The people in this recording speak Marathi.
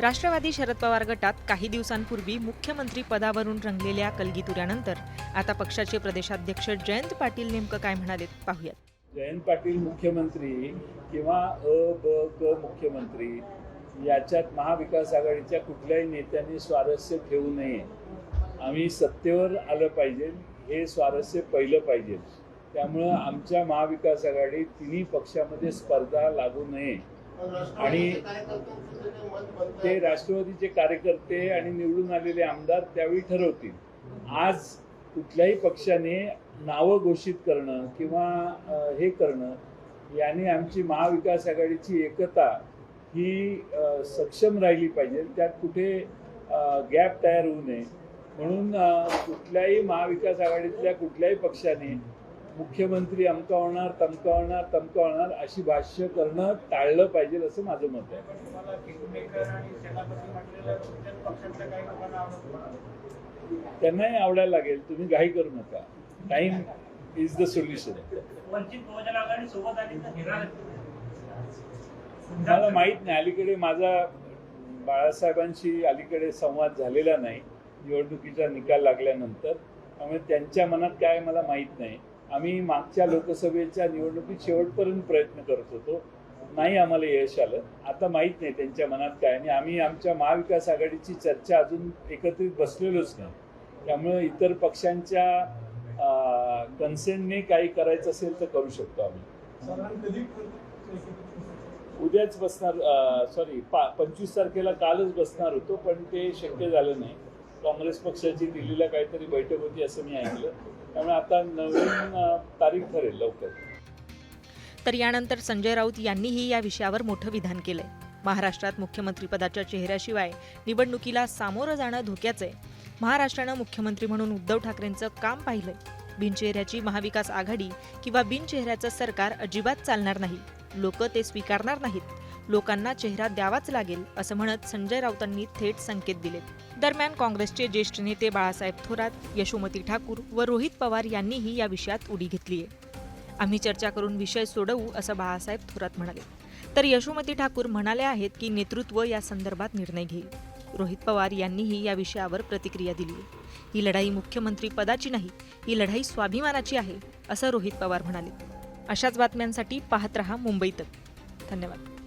राष्ट्रवादी शरद पवार गटात काही दिवसांपूर्वी मुख्यमंत्री पदावरून रंगलेल्या कलगीतुऱ्यानंतर आता पक्षाचे प्रदेशाध्यक्ष जयंत पाटील नेमकं काय म्हणाले पाहूयात. जयंत पाटील मुख्यमंत्री किंवा अ ब क मुख्यमंत्री याच्यात महाविकास आघाडीच्या कुठल्याही नेत्यांनी स्वारस्य ठेवू नये. आम्ही सत्तेवर आलं पाहिजे हे स्वारस्य पहिलं पाहिजे. त्यामुळं आमच्या महाविकास आघाडी तिन्ही पक्षामध्ये स्पर्धा लागू नये. आणि ते राष्ट्रवादीचे कार्यकर्ते आणि निवडून आलेले आमदार त्यावेळी ठरवतील. आज कुठल्याही पक्षाने नावं घोषित करणं किंवा हे करणं याने आमची महाविकास आघाडीची एकता ही सक्षम राहिली पाहिजे. त्यात कुठे गॅप तयार होऊ नये. म्हणून कुठल्याही महाविकास आघाडीतल्या कुठल्याही पक्षाने मुख्यमंत्री अमका होणार तमका होणार तमका होणार अशी भाष्य करणं टाळलं पाहिजे असं माझं मत आहे. त्यांनाही आवडायला लागेल तुम्ही घाई करू नका. टाइम इज द सोल्युशन मला माहीत नाही अलीकडे माझा बाळासाहेबांशी अलीकडे संवाद झालेला नाही. निवडणुकीचा निकाल लागल्यानंतर. त्यामुळे त्यांच्या मनात काय मला माहीत नाही. आम्ही मागच्या लोकसभेच्या निवडणुकीत शेवटपर्यंत प्रयत्न करत होतो. नाही आम्हाला यश आलं. आता माहीत नाही त्यांच्या मनात काय आणि आम्ही आमच्या महाविकास आघाडीची चर्चा अजून एकत्रित बसलेलोच नाही. त्यामुळे इतर पक्षांच्या कन्सेंटने काही करायचं असेल तर करू शकतो आम्ही. उद्याच बसणार सॉरी पा पंचवीस तारखेला कालच बसणार होतो पण ते शक्य झालं नाही. काँग्रेस पक्षाची दिल्लीला काहीतरी बैठक होती असं मी ऐकलं. त्यामुळे आता नवीन तारीख ठरेल लवकर. तर यानंतर संजय राऊत यांनीही या विषयावर मोठं विधान केलंय. महाराष्ट्रात मुख्यमंत्रीपदाच्या चेहऱ्याशिवाय निवडणुकीला सामोरं जाणं धोक्याचं आहे. महाराष्ट्रानं मुख्यमंत्री म्हणून उद्धव ठाकरेंचं काम पाहिलंय. बिनचेहऱ्याची महाविकास आघाडी किंवा बिनचेहऱ्याचं सरकार अजिबात चालणार नाही. लोक ते स्वीकारणार नाहीत. लोकांना चेहरा द्यावाच लागेल असं म्हणत संजय राऊतांनी थेट संकेत दिलेत. दरम्यान काँग्रेसचे ज्येष्ठ नेते बाळासाहेब थोरात यशोमती ठाकूर व रोहित पवार यांनीही या विषयात उडी घेतली आहे आम्ही चर्चा करून विषय सोडवू असं बाळासाहेब थोरात म्हणाले. तर यशोमती ठाकूर म्हणाले आहेत की नेतृत्व या संदर्भात निर्णय घेईल. रोहित पवार यांनीही या विषयावर प्रतिक्रिया दिली आहे. ही लढाई मुख्यमंत्री पदाची नाही ही लढाई स्वाभिमानाची आहे असं रोहित पवार म्हणाले. अशाच बातम्यांसाठी पाहत रहा मुंबईतक धन्यवाद.